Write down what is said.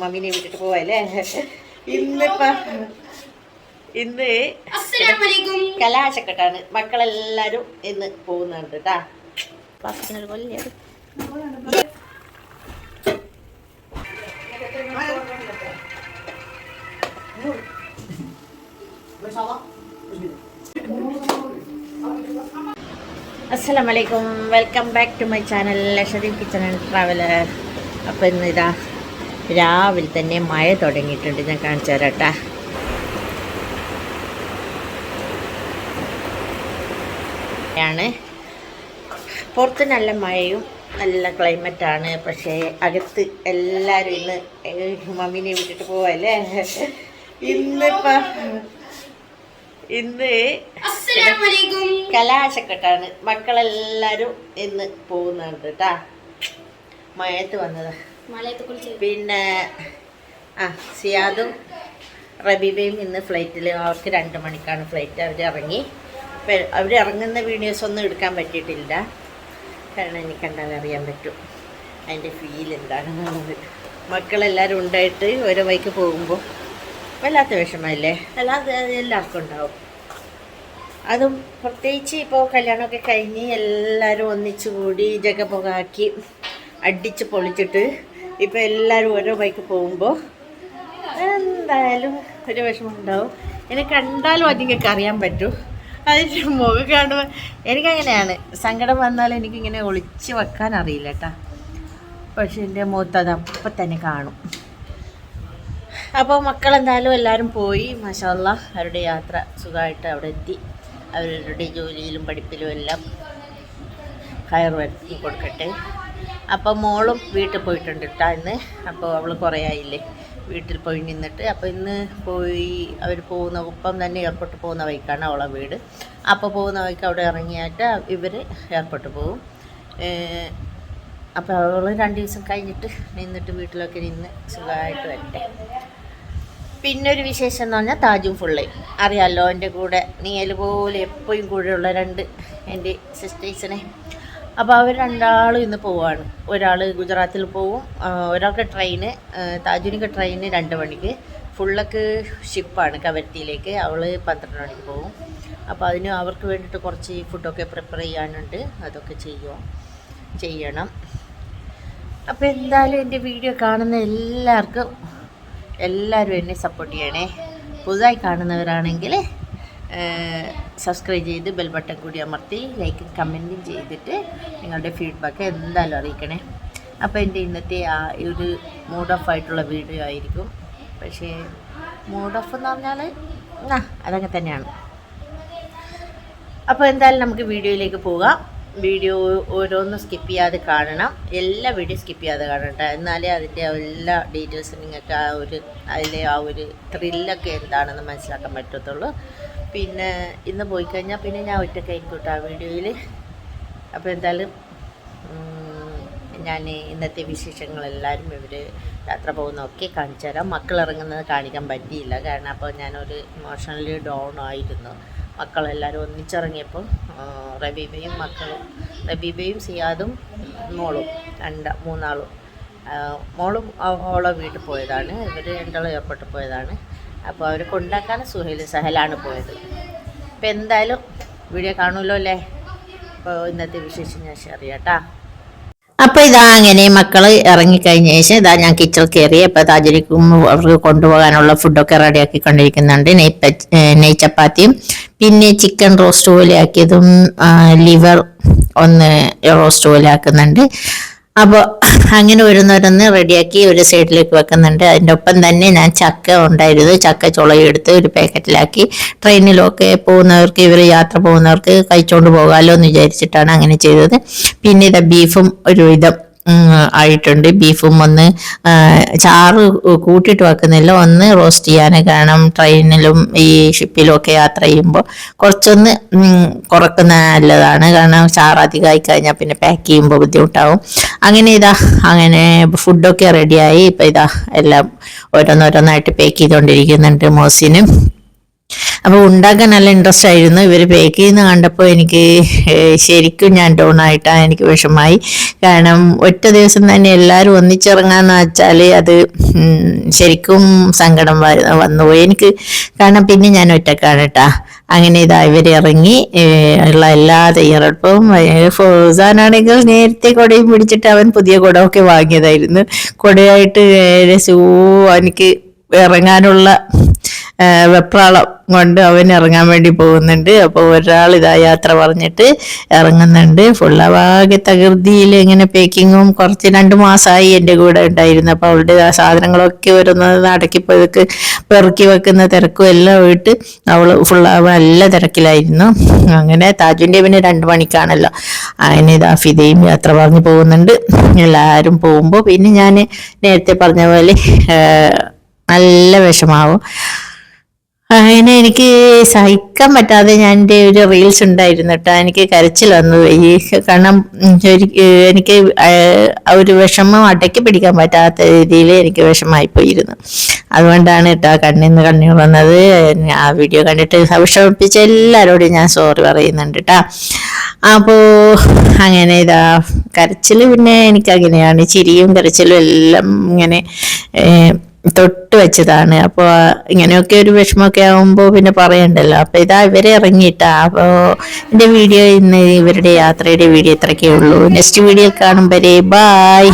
മമ്മീനെ വിട്ടിട്ട് പോവല്ലേ? ഇന്നിപ്പോ ഇന്ന് കലാശക്കെട്ടാണ്. മക്കളെല്ലാരും ഇന്ന് പോകുന്നുണ്ട് കേട്ടാ അസ്സലാമലൈക്കും. Welcome back to my channel Lakshadweep kitchen and traveller. അപ്പോൾ ഇന്ന് ഇതാ രാവിലെ തന്നെ മഴ തുടങ്ങിയിട്ടുണ്ട്. ഞാൻ കാണിച്ചു തരാട്ട ാണ് പുറത്ത് നല്ല മഴയും നല്ല ക്ലൈമറ്റാണ് പക്ഷേ അകത്ത് എല്ലാവരും ഇന്ന് മമ്മീനെ വിട്ടിട്ട് പോവല്ലേ? ഇന്നിപ്പോ ഇന്ന് കലാശക്കെട്ടാണ്. മക്കളെല്ലാരും ഇന്ന് പോകുന്നുണ്ട് കേട്ടാ. മഴയത്ത് വന്നതാ. പിന്നെ ആ സിയാദും റബീബയും ഇന്ന് ഫ്ലൈറ്റിൽ അവർക്ക് രണ്ട് മണിക്കാണ് ഫ്ലൈറ്റ്. അവർ ഇറങ്ങി. അവർ ഇറങ്ങുന്ന വീഡിയോസ് ഒന്നും എടുക്കാൻ പറ്റിയിട്ടില്ല. കാരണം എനിക്ക് കണ്ടാൽ അറിയാൻ പറ്റും. അതിന്റെ ഫീൽ എന്താണെന്നുള്ളത്. മക്കളെല്ലാവരും ഉണ്ടായിട്ട് ഓരോ വൈക്ക് പോകുമ്പോൾ വല്ലാത്ത വിഷമമല്ലേ അല്ലാതെ എല്ലാവർക്കും ഉണ്ടാവും. അതും പ്രത്യേകിച്ച് ഇപ്പോൾ കല്യാണമൊക്കെ കഴിഞ്ഞ് എല്ലാവരും ഒന്നിച്ചു കൂടി ജഗപുകാക്കി അടിച്ച് പൊളിച്ചിട്ട് ഇപ്പോൾ എല്ലാവരും ഓരോ ബൈക്ക് പോകുമ്പോൾ എന്തായാലും ഒരു വിഷമം ഉണ്ടാവും. എന്നെ കണ്ടാലും അതിങ്ങൾക്ക് അറിയാൻ പറ്റും. അതിന്റെ മുഖം കാണുമ്പോൾ എനിക്കങ്ങനെയാണ്. സങ്കടം വന്നാൽ എനിക്കിങ്ങനെ ഒളിച്ച് വെക്കാൻ അറിയില്ല കേട്ടാ പക്ഷെ എന്റെ മുഖത്ത് അത് അപ്പം തന്നെ കാണും. അപ്പോൾ മക്കളെന്തായാലും എല്ലാവരും പോയി. മഷാല്ല അവരുടെ യാത്ര സുഖമായിട്ട് അവിടെ എത്തി. അവരുടെ ജോലിയിലും പഠിപ്പിലും എല്ലാം കയർ കൊടുക്കട്ടെ. അപ്പോൾ മോളും വീട്ടിൽ പോയിട്ടുണ്ട് കേട്ടോ ഇന്ന്. അപ്പോൾ അവൾ കുറേ ആയില്ലേ? വീട്ടിൽ പോയി നിന്നിട്ട്. അപ്പോൾ ഇന്ന് പോയി അവർ പോകുന്ന ഒപ്പം തന്നെ എയർപോർട്ട് പോകുന്ന വഴിക്കാണ് അവളെ വീട്. അപ്പോൾ പോകുന്ന വഴിക്ക് അവിടെ ഇറങ്ങിയിട്ട് ഇവർ എയർപോർട്ട് പോകും അപ്പോൾ അവൾ രണ്ട് ദിവസം കഴിഞ്ഞിട്ട് നിന്നിട്ട് വീട്ടിലൊക്കെ നിന്ന് സുഖമായിട്ട് വരട്ടെ. പിന്നെ ഒരു വിശേഷം എന്ന് പറഞ്ഞാൽ താജും ഫുള്ള്. അറിയാമല്ലോ എന്റെ കൂടെ നീയൽ പോലെ എപ്പോഴും കൂടെയുള്ള രണ്ട് എന്റെ സിസ്റ്റേഴ്സിനെ അപ്പോൾ അവർ രണ്ടാളും ഇന്ന് പോവാണ്. ഒരാൾ ഗുജറാത്തിൽ പോവും. ഒരാൾക്ക് ട്രെയിന് താജുനിക്ക് ട്രെയിന് രണ്ട് മണിക്ക്. ഫുള്ളക്ക് ഷിപ്പാണ് കവരത്തിയിലേക്ക്. അവൾ പന്ത്രണ്ട് മണിക്ക് പോവും. അപ്പോൾ അതിന് അവർക്ക് വേണ്ടിയിട്ട് കുറച്ച് ഫുഡൊക്കെ പ്രിപ്പയർ ചെയ്യാനുണ്ട്. അതൊക്കെ ചെയ്യുക ചെയ്യണം. അപ്പോൾ എന്തായാലും എന്റെ വീഡിയോ കാണുന്ന എല്ലാവർക്കും എല്ലാവരും എന്നെ സപ്പോർട്ട് ചെയ്യണേ. പുതുതായി കാണുന്നവരാണെങ്കിൽ സബ്സ്ക്രൈബ് ചെയ്ത് ബെൽ ബട്ടൺ കൂടി അമർത്തി ലൈക്കും കമന്റും ചെയ്തിട്ട് നിങ്ങളുടെ ഫീഡ്ബാക്ക് എന്തായാലും അറിയിക്കണേ. അപ്പോൾ എന്റെ ഇന്നത്തെ ആ ഒരു മൂഡ് ഓഫ് ആയിട്ടുള്ള വീഡിയോ ആയിരിക്കും. പക്ഷേ മൂഡ് ഓഫ് എന്ന് പറഞ്ഞാൽ ആ അതങ്ങനെ തന്നെയാണ്. അപ്പോൾ എന്തായാലും നമുക്ക് വീഡിയോയിലേക്ക് പോകാം. വീഡിയോ ഓരോന്നും സ്കിപ്പ് ചെയ്യാതെ കാണണം. എല്ലാ വീഡിയോ സ്കിപ്പ് ചെയ്യാതെ കാണണ്ട എന്നാലേ അതിന്റെ എല്ലാ ഡീറ്റെയിൽസും നിങ്ങൾക്ക് ആ ഒരു അതിലെ ആ ഒരു ത്രില്ലൊക്കെ എന്താണെന്ന് മനസ്സിലാക്കാൻ പറ്റത്തുള്ളൂ. പിന്നെ ഇന്ന് പോയി കഴിഞ്ഞാൽ പിന്നെ ഞാൻ ഒറ്റയ്ക്കായിരിക്കും കേട്ടോ ആ വീഡിയോയിൽ അപ്പോൾ എന്തായാലും ഞാൻ ഇന്നത്തെ വിശേഷങ്ങളെല്ലാവരും ഇവർ യാത്ര പോകുന്നതൊക്കെ കാണിച്ചു തരാം. മക്കൾ ഇറങ്ങുന്നത് കാണിക്കാൻ പറ്റിയില്ല. കാരണം അപ്പോൾ ഞാനൊരു ഇമോഷണലി ഡൗൺ ആയിരുന്നു. മക്കളെല്ലാവരും ഒന്നിച്ചിറങ്ങിയപ്പോൾ റബീബയും മക്കളും റബീബയും സിയാദും മോളും രണ്ട മൂന്നാളും. മോളും അവ- അവളെ വീട്ടിൽ പോയതാണ്. ഇവർ രണ്ടാളും എയർപോർട്ടിൽ പോയതാണ്. അപ്പോൾ അവർ കൊണ്ടാക്കാൻ സുഹൈൽ സഹലാണ് പോയത്. അപ്പോൾ എന്തായാലും വീഡിയോ കാണുമല്ലോ അല്ലേ? അപ്പോൾ ഇന്നത്തെ വിശേഷം ഞാൻ ഷെയർ ചെയ്യാം കേട്ടോ അപ്പോൾ ഇതാ അങ്ങനെ മക്കൾ ഇറങ്ങിക്കഴിഞ്ഞ ശേഷം ഇതാ ഞാൻ കിച്ചൺ കയറി അപ്പോൾ താജരിക്കും അവർക്ക് കൊണ്ടുപോകാനുള്ള ഫുഡൊക്കെ റെഡിയാക്കി കൊണ്ടിരിക്കുന്നുണ്ട്. നെയ് ചപ്പാത്തിയും പിന്നെ ചിക്കൻ റോസ്റ്റ് പോലെ ആക്കിയതും ലിവർ ഒന്ന് റോസ്റ്റ് പോലെ ആക്കുന്നുണ്ട്. അപ്പോൾ അങ്ങനെ ഓരോന്നോരോന്ന് റെഡിയാക്കി ഒരു സൈഡിലേക്ക് വെക്കുന്നുണ്ട്. അതിന്റെ ഒപ്പം തന്നെ ഞാൻ ചക്ക ഉണ്ടായിരുന്നു. ചക്ക ചുളയെടുത്ത് ഒരു പാക്കറ്റിലാക്കി. ട്രെയിനിലൊക്കെ പോകുന്നവർക്ക് ഇവർ യാത്ര പോകുന്നവർക്ക് കഴിച്ചുകൊണ്ട് പോകാമല്ലോ എന്ന് വിചാരിച്ചിട്ടാണ് അങ്ങനെ ചെയ്തത്. പിന്നെ ഇത് ബീഫും ഒരു വിധം ഉം, ആയിട്ടുണ്ട്. ബീഫും ഒന്ന് ചാറ് കൂട്ടിയിട്ട് വെക്കുന്നില്ല. ഒന്ന് റോസ്റ്റ് ചെയ്യാൻ കാരണം ട്രെയിനിലും ഈ ഷിപ്പിലും ഒക്കെ യാത്ര ചെയ്യുമ്പോൾ കുറച്ചൊന്ന് കുറക്കുന്ന നല്ലതാണ്. കാരണം ചാറ് അധികമായി കഴിഞ്ഞാൽ പിന്നെ പാക്ക് ചെയ്യുമ്പോൾ ബുദ്ധിമുട്ടാവും. അങ്ങനെ ഇതാ അങ്ങനെ ഫുഡൊക്കെ റെഡിയായി ഇപ്പം ഇതാ എല്ലാം ഓരോന്നോരോന്നായിട്ട് പാക്ക് ചെയ്തുകൊണ്ടിരിക്കുന്നുണ്ട് മോസിനും. അപ്പോൾ ഉണ്ടാക്കാൻ നല്ല ഇൻട്രസ്റ്റ് ആയിരുന്നു. ഇവർ ബേക്ക് ചെയ്യുന്ന കണ്ടപ്പോൾ എനിക്ക് ശരിക്കും ഞാൻ ഡൗൺ ആയിട്ടാണ് എനിക്ക് വിഷമായി. കാരണം ഒറ്റ ദിവസം തന്നെ എല്ലാവരും ഒന്നിച്ചിറങ്ങാന്ന് വെച്ചാൽ അത് ശരിക്കും സങ്കടം വന്നു എനിക്ക് കാരണം പിന്നെ ഞാൻ ഒറ്റക്കാണ് കേട്ടാ അങ്ങനെ ഇതാ ഇവർ ഇറങ്ങി ഉള്ള എല്ലാ തയ്യാറെടുപ്പും ഫോസാനാണെങ്കിൽ നേരത്തെ കുടയും പിടിച്ചിട്ട് അവൻ പുതിയ കുടമൊക്കെ വാങ്ങിയതായിരുന്നു. കുടയായിട്ട് രസൂ എനിക്ക് ഇറങ്ങാനുള്ള വെപ്രാളം കൊണ്ട് അവൻ ഇറങ്ങാൻ വേണ്ടി പോകുന്നുണ്ട്. അപ്പോൾ ഒരാൾ ഇതാ യാത്ര പറഞ്ഞിട്ട് ഇറങ്ങുന്നുണ്ട്. ഫുള്ളാകെ തകൃതിയിൽ ഇങ്ങനെ പേക്കിങ്ങും കുറച്ച് രണ്ട് മാസമായി എന്റെ കൂടെ ഉണ്ടായിരുന്നു. അപ്പോൾ അവളുടെ ആ സാധനങ്ങളൊക്കെ വരുന്നത് അടക്കിപ്പോയതൊക്കെ പെറുക്കി വെക്കുന്ന തിരക്കും എല്ലാം പോയിട്ട് അവൾ ഫുള്ളാവ നല്ല തിരക്കിലായിരുന്നു. അങ്ങനെ താജുന്റെ പിന്നെ രണ്ട് മണിക്കാണല്ലോ. അങ്ങനെ ഇതാ ഫിദയും യാത്ര പറഞ്ഞു പോകുന്നുണ്ട്. എല്ലാവരും പോകുമ്പോൾ പിന്നെ ഞാൻ നേരത്തെ പറഞ്ഞ പോലെ നല്ല വിഷമാവും. അങ്ങനെ എനിക്ക് സഹിക്കാൻ പറ്റാതെ ഞാൻ എന്റെ ഒരു റീൽസ് ഉണ്ടായിരുന്നു കേട്ടോ. എനിക്ക് കരച്ചിൽ വന്നു. ഈ കാരണം എനിക്ക് ഒരു വിഷമം അടക്കി പിടിക്കാൻ പറ്റാത്ത രീതിയിൽ എനിക്ക് വിഷമമായി പോയിരുന്നു അതുകൊണ്ടാണ് കേട്ടോ കണ്ണിൽ നിന്ന് കണ്ണീർ വന്നത്. ആ വീഡിയോ കണ്ടിട്ട് വിഷമിപ്പിച്ച എല്ലാവരോടും ഞാൻ സോറി പറയുന്നുണ്ട് കേട്ടോ. അപ്പോൾ അങ്ങനെ ഇതാ കരച്ചിൽ പിന്നെ എനിക്കങ്ങനെയാണ്. ചിരിയും കരച്ചിലും എല്ലാം ഇങ്ങനെ തൊട്ട് വെച്ചതാണ്. അപ്പോൾ ഇങ്ങനെയൊക്കെ ഒരു വിഷമമൊക്കെ ആകുമ്പോൾ പിന്നെ പറയണ്ടല്ലോ. അപ്പോൾ ഇതാ ഇവരെ ഇറങ്ങിയിട്ടാ. അപ്പോൾ എന്റെ വീഡിയോ ഇന്ന് ഇവരുടെ യാത്രയുടെ വീഡിയോ ഇത്രയൊക്കെ ഉള്ളൂ. നെക്സ്റ്റ് വീഡിയോ കാണും വരെ. ബായ്